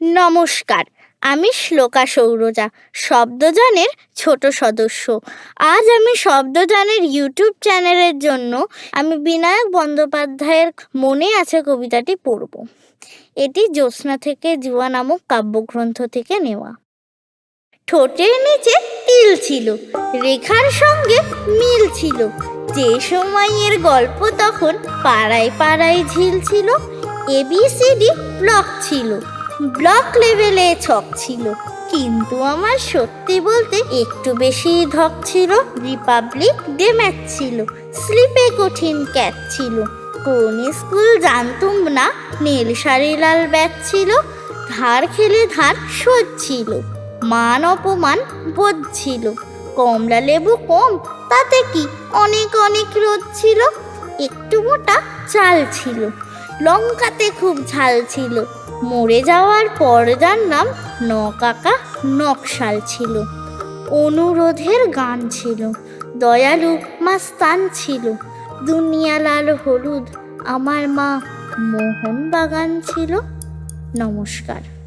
নমস্কার, আমি শ্লোকা সৌরজা, শব্দযানের ছোট সদস্য। আজ আমি শব্দযানের ইউটিউব চ্যানেলের জন্য আমি বিনায়ক বন্দ্যোপাধ্যায়ের মনে আছে কবিতাটি পড়ব। এটি জ্যোৎস্না থেকে জুয়া নামক কাব্যগ্রন্থ থেকে নেওয়া। ঠোঁটের নিচে তিল ছিল, রেখার সঙ্গে মিল ছিল। যে সময়ের গল্প তখন পাড়ায় পাড়ায় ঝিল ছিল এবিসিডি ব্লক ছিল। ব্লক লেভেলে ছক ছিল। কিন্তু আমার সত্যি বলতে একটু বেশি ধক ছিল রিপাবলিক ডে ম্যাচ ছিল স্লিপে কঠিন ক্যাচ ছিল। কোন স্কুল জানতুম না, নীল শাড়ি, লাল ব্যাচ ছিল, ধার খেলে ধার শোধ ছিল, মান অপমান বোধ ছিল, কমলা লেবু কম, তাতে কি অনেক অনেক রোদ ছিল, একটু মোটা চাল ছিল, লঙ্কাতে খুব ঝাল ছিল মরে যাওয়ার পর্দার নাম নকাকা কাকা নকশাল ছিল। অনুরোধের গান ছিল, দয়ালু মাস্তান ছিল। দুনিয়া লাল হলুদ, আমার মা মোহন বাগান ছিল। নমস্কার।